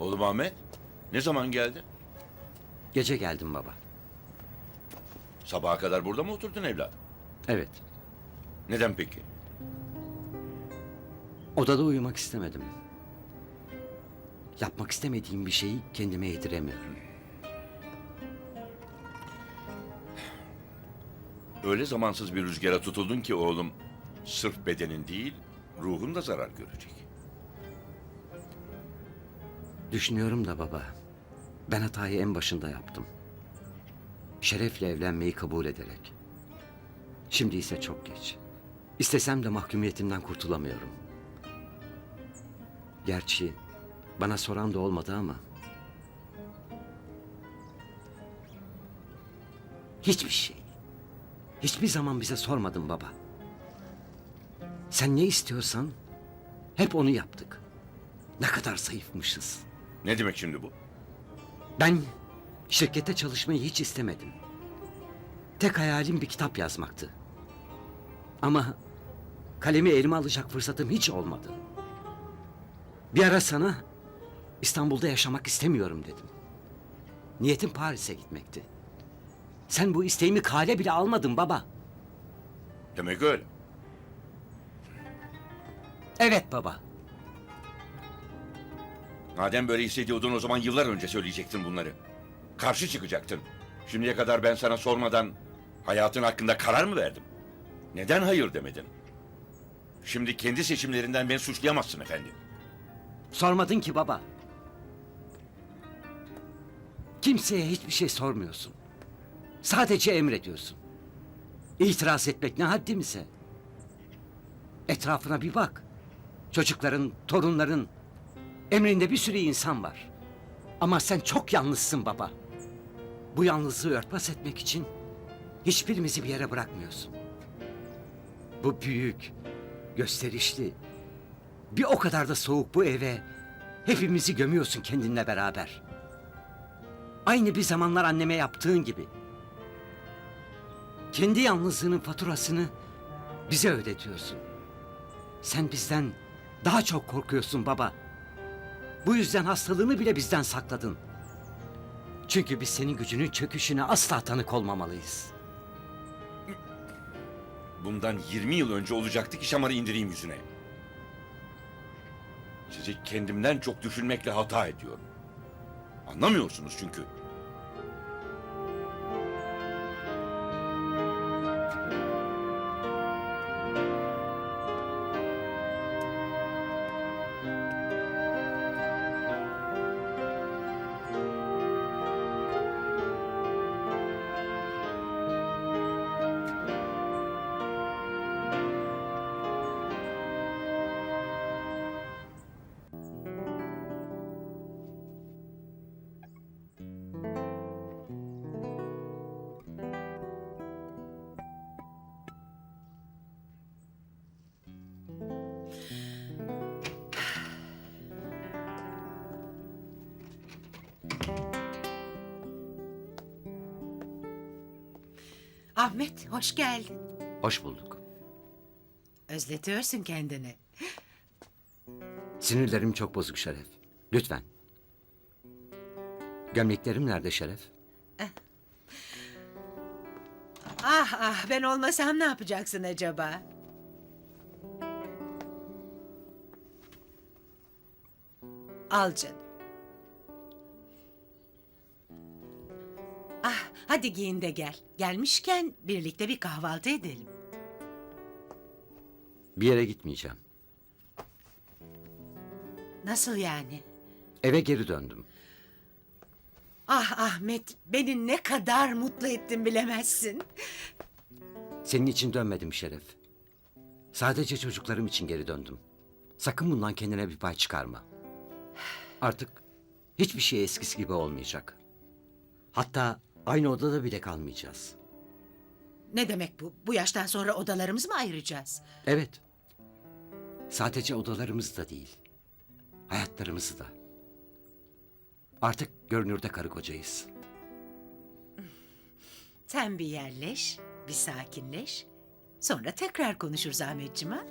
Oğlum Ahmet, ne zaman geldi? Gece geldim baba. Sabaha kadar burada mı oturdun evlat? Evet. Neden peki? Odada uyumak istemedim. Yapmak istemediğim bir şeyi kendime yediremiyorum. Öyle zamansız bir rüzgara tutuldun ki oğlum, sırf bedenin değil, ruhun da zarar görecek. Düşünüyorum da baba. Ben hatayı en başında yaptım. Şerefle evlenmeyi kabul ederek. Şimdi ise çok geç. İstesem de mahkumiyetimden kurtulamıyorum. Gerçi bana soran da olmadı ama. Hiçbir şey. Hiçbir zaman bize sormadın baba. Sen ne istiyorsan hep onu yaptık. Ne kadar zayıfmışız. Ne demek şimdi bu? Ben şirkette çalışmayı hiç istemedim. Tek hayalim bir kitap yazmaktı. Ama kalemi elime alacak fırsatım hiç olmadı. Bir ara sana İstanbul'da yaşamak istemiyorum dedim. Niyetim Paris'e gitmekti. Sen bu isteğimi kale bile almadın baba. Demek öyle. Evet baba. Madem böyle hissediyordun o zaman yıllar önce söyleyecektin bunları. Karşı çıkacaktın. Şimdiye kadar ben sana sormadan hayatın hakkında karar mı verdim? Neden hayır demedin? Şimdi kendi seçimlerinden beni suçlayamazsın efendim. Sormadın ki baba. Kimseye hiçbir şey sormuyorsun. Sadece emrediyorsun. İtiraz etmek ne haddimize. Etrafına bir bak. Çocukların, torunların, emrinde bir sürü insan var. Ama sen çok yalnızsın baba. Bu yalnızlığı örtbas etmek için hiçbirimizi bir yere bırakmıyorsun. Bu büyük, gösterişli, bir o kadar da soğuk bu eve hepimizi gömüyorsun kendinle beraber. Aynı bir zamanlar anneme yaptığın gibi. Kendi yalnızlığının faturasını bize ödetiyorsun. Sen bizden daha çok korkuyorsun baba. Bu yüzden hastalığını bile bizden sakladın. Çünkü biz senin gücünün çöküşüne asla tanık olmamalıyız. Bundan 20 yıl önce olacaktı ki şamarı indireyim yüzüne. Sizi kendimden çok düşünmekle hata ediyorum. Anlamıyorsunuz çünkü. Ahmet hoş geldin. Hoş bulduk. Özletiyorsun kendini. Sinirlerim çok bozuk Şeref. Lütfen. Gömleklerim nerede Şeref? Ah ah ben olmasam ne yapacaksın acaba? Al canım. Hadi giyin de gel. Gelmişken birlikte bir kahvaltı edelim. Bir yere gitmeyeceğim. Nasıl yani? Eve geri döndüm. Ah Ahmet beni ne kadar mutlu ettin bilemezsin. Senin için dönmedim Şeref. Sadece çocuklarım için geri döndüm. Sakın bundan kendine bir pay çıkarma. Artık hiçbir şey eskisi gibi olmayacak. Hatta aynı odada bile kalmayacağız. Ne demek bu? Bu yaştan sonra odalarımızı mı ayıracağız? Evet. Sadece odalarımız da değil. Hayatlarımızı da. Artık görünürde karı kocayız. Sen bir yerleş, bir sakinleş. Sonra tekrar konuşuruz Ahmetciğim ha?